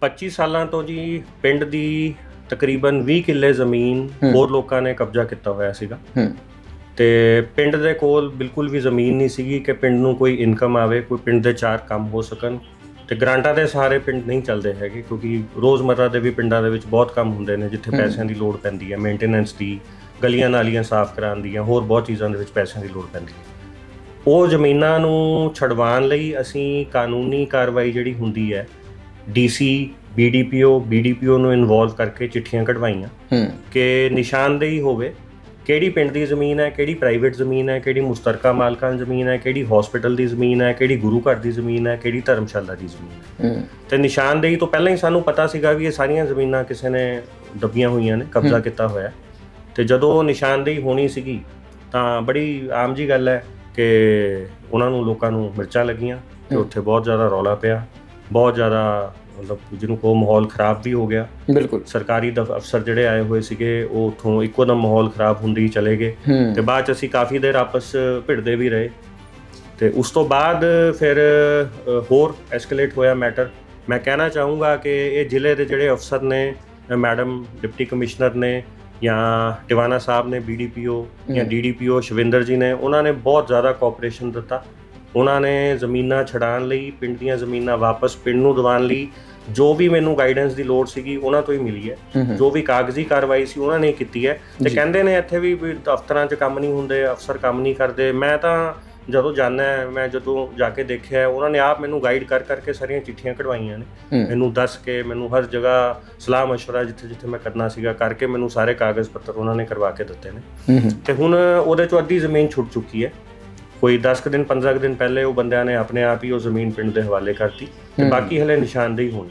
25 ਸਾਲਾਂ ਤੋਂ ਜੀ ਪਿੰਡ ਦੀ ਤਕਰੀਬਨ 20 ਕਿੱਲੇ ਜ਼ਮੀਨ। ਹੋਰ ਲੋਕਾਂ ਨੇ ਕਬਜ਼ਾ ਕੀਤਾ ਹੋਇਆ ਸੀਗਾ। ਤੇ ਪਿੰਡ ਦੇ ਕੋਲ ਬਿਲਕੁਲ ਵੀ ਜ਼ਮੀਨ ਨਹੀਂ ਸੀਗੀ ਕਿ ਪਿੰਡ ਨੂੰ ਕੋਈ ਇਨਕਮ ਆਵੇ ਕੋਈ ਪਿੰਡ ਦੇ ਚਾਰ ਕੰਮ ਹੋ ਸਕਣ। ਤੇ ਗ੍ਰਾਂਟਾਂ ਦੇ ਸਾਰੇ ਪਿੰਡ ਨਹੀਂ ਚੱਲਦੇ ਹੈਗੇ ਕਿਉਂਕਿ ਰੋਜ਼ਮਰਰਾ ਦੇ ਵੀ ਪਿੰਡਾਂ ਦੇ ਵਿੱਚ ਬਹੁਤ ਕੰਮ ਹੁੰਦੇ ਨੇ ਜਿੱਥੇ। ਪੈਸਿਆਂ ਦੀ ਲੋੜ ਪੈਂਦੀ ਹੈ। ਮੇਨਟੇਨੈਂਸ ਦੀ ਗਲੀਆਂ ਨਾਲੀਆਂ ਸਾਫ਼ ਕਰਾਉਣ ਦੀਆਂ ਹੋਰ ਬਹੁਤ ਚੀਜ਼ਾਂ ਦੇ ਵਿੱਚ ਪੈਸਿਆਂ ਦੀ ਲੋੜ ਪੈਂਦੀ ਹੈ। ਉਹ ਜ਼ਮੀਨਾਂ ਨੂੰ ਛਡਵਾਉਣ ਲਈ ਅਸੀਂ ਕਾਨੂੰਨੀ ਕਾਰਵਾਈ ਜਿਹੜੀ ਹੁੰਦੀ ਹੈ ਡੀਸੀ ਬੀਡੀਪੀਓ ਬੀਡੀਪੀਓ ਨੂੰ ਇਨਵੋਲਵ ਕਰਕੇ ਚਿੱਠੀਆਂ ਕਢਵਾਈਆਂ ਕਿ ਨਿਸ਼ਾਨਦੇਹੀ ਹੋਵੇ ਕਿਹੜੀ ਪਿੰਡ ਦੀ ਜ਼ਮੀਨ ਹੈ ਕਿਹੜੀ ਪ੍ਰਾਈਵੇਟ ਜ਼ਮੀਨ ਹੈ ਕਿਹੜੀ ਮੁਸ਼ਤਰਕਾ ਮਾਲਕਾਂ ਦੀ ਜ਼ਮੀਨ ਹੈ ਕਿਹੜੀ ਹਸਪੀਟਲ ਦੀ ਜ਼ਮੀਨ ਹੈ ਕਿਹੜੀ ਗੁਰੂ ਘਰ ਦੀ ਜ਼ਮੀਨ ਹੈ ਕਿਹੜੀ ਧਰਮਸ਼ਾਲਾ ਦੀ ਜ਼ਮੀਨ ਹੈ ਤੇ ਨਿਸ਼ਾਨਦੇਹੀ ਤੋਂ ਪਹਿਲਾਂ ਹੀ ਸਾਨੂੰ ਪਤਾ ਸੀਗਾ ਵੀ ਇਹ ਸਾਰੀਆਂ ਜ਼ਮੀਨਾਂ ਕਿਸੇ ਨੇ ਦੱਬੀਆਂ ਹੋਈਆਂ ਨੇ ਕਬਜ਼ਾ। ਕੀਤਾ ਹੋਇਆ। ਤੇ ਜਦੋਂ ਉਹ ਨਿਸ਼ਾਨਦੇਹੀ ਹੋਣੀ ਸੀਗੀ ਤਾਂ ਬੜੀ ਆਮ ਜੀ ਗੱਲ ਹੈ ਕਿ ਉਹਨਾਂ ਨੂੰ ਲੋਕਾਂ ਨੂੰ ਮਿਰਚਾਂ ਲੱਗੀਆਂ ਤੇ। ਉੱਥੇ ਬਹੁਤ ਜ਼ਿਆਦਾ ਰੌਲਾ ਪਿਆ ਬਹੁਤ ਜ਼ਿਆਦਾ ਮਤਲਬ ਜਿਹਨੂੰ ਕੋ ਮਾਹੌਲ ਖਰਾਬ ਵੀ ਹੋ ਗਿਆ। ਬਿਲਕੁਲ। ਸਰਕਾਰੀ ਦਫ- ਅਫਸਰ ਜਿਹੜੇ ਆਏ ਹੋਏ ਸੀਗੇ ਉਹ ਉਥੋਂ ਇੱਕੋ ਦਮ ਮਾਹੌਲ ਖਰਾਬ ਹੁੰਦੇ ਹੀ ਚਲੇ ਗਏ। ਹੂੰ। ਤੇ ਬਾਅਦ ਚ ਅਸੀਂ ਕਾਫੀ ਦੇਰ ਆਪਸ 'ਚ ਭਿੜਦੇ ਵੀ ਰਹੇ। ਤੇ ਉਸ ਤੋਂ ਬਾਅਦ ਫਿਰ ਅ, ਹੋਰ ਐਸਕੇਲੇਟ ਹੋਇਆ ਮੈਟਰ ਮੈਂ ਕਹਿਣਾ ਚਾਹੂੰਗਾ ਕਿ ਇਹ ਜ਼ਿਲ੍ਹੇ ਦੇ ਜਿਹੜੇ ਅਫਸਰ ਨੇ ਅ, ਮੈਡਮ ਡਿਪਟੀ ਕਮਿਸ਼ਨਰ ਨੇ ਜਾਂ ਟਿਵਾਣਾ ਸਾਹਿਬ ਨੇ ਬੀਡੀਪੀਓ ਜਾਂ ਹਮ। ਡੀਡੀਪੀਓ ਸ਼ਵਿੰਦਰ ਜੀ ਨੇ ਉਹਨਾਂ ਨੇ ਬਹੁਤ ਜ਼ਿਆਦਾ ਕੋਆਪਰੇਸ਼ਨ ਦਿੱਤਾ। ਉਹਨਾਂ ਨੇ ਜ਼ਮੀਨਾਂ ਛਡਾਣ ਲਈ ਪਿੰਡ ਦੀਆਂ ਜ਼ਮੀਨਾਂ ਵਾਪਸ ਪਿੰਡ ਨੂੰ ਦਿਵਾਉਣ ਲਈ ਜੋ ਵੀ ਮੈਨੂੰ ਗਾਈਡੈਂਸ ਦੀ ਲੋੜ ਸੀਗੀ ਉਹਨਾਂ ਤੋਂ ਹੀ ਮਿਲੀ ਹੈ ਹੂੰ, ਹੂੰ। ਜੋ ਵੀ ਕਾਗਜ਼ੀ ਕਾਰਵਾਈ ਸੀ ਉਹਨਾਂ ਨੇ ਕੀਤੀ ਹੈ ਤੇ ਜੀ। ਕਹਿੰਦੇ ਨੇ ਇੱਥੇ ਵੀ ਵੀ ਦਫ਼ਤਰਾਂ 'ਚ ਕੰਮ ਨਹੀਂ ਹੁੰਦੇ ਅਫਸਰ ਕੰਮ ਨਹੀਂ ਕਰਦੇ ਮੈਂ ਤਾਂ ਜਦੋਂ ਜਾਣਾ ਮੈਂ ਜਦੋਂ ਜਾ ਕੇ ਦੇਖਿਆ ਉਹਨਾਂ ਨੇ ਆਪ ਮੈਨੂੰ ਗਾਈਡ ਕਰ ਕਰਕੇ ਸਾਰੀਆਂ ਚਿੱਠੀਆਂ ਕਢਵਾਈਆਂ ਨੇ ਹੂੰ ਮੈਨੂੰ ਦੱਸ ਕੇ ਮੈਨੂੰ ਹਰ ਜਗ੍ਹਾ ਸਲਾਹ مشورہ ਜਿੱਥੇ ਜਿੱਥੇ ਮੈਂ ਕਰਨਾ ਸੀਗਾ ਕਰਕੇ ਮੈਨੂੰ ਸਾਰੇ ਕਾਗਜ਼ ਪੱਤਰ ਉਹਨਾਂ ਨੇ ਕਰਵਾ ਕੇ ਦਿੱਤੇ ਨੇ ਹੂੰ, ਹੂੰ ਤੇ ਹੁਣ ਉਹਦੇ ਚੋਂ ਅੱਧੀ ਜ਼ਮੀਨ ਛੁੱਟ ਚੁੱਕੀ ਹੈ ਕੋਈ 10 ਕੁ ਦਿਨ 15 ਕੁ ਦਿਨ ਪਹਿਲੇ ਉਹ ਬੰਦਿਆਂ ਨੇ ਆਪਣੇ ਆਪ ਹੀ ਉਹ ਜ਼ਮੀਨ ਪਿੰਡ ਦੇ ਹਵਾਲੇ ਕਰਤੀ ਤੇ। ਬਾਕੀ ਹਲੇ ਨਿਸ਼ਾਨਦੇਹੀ ਹੋਣੀ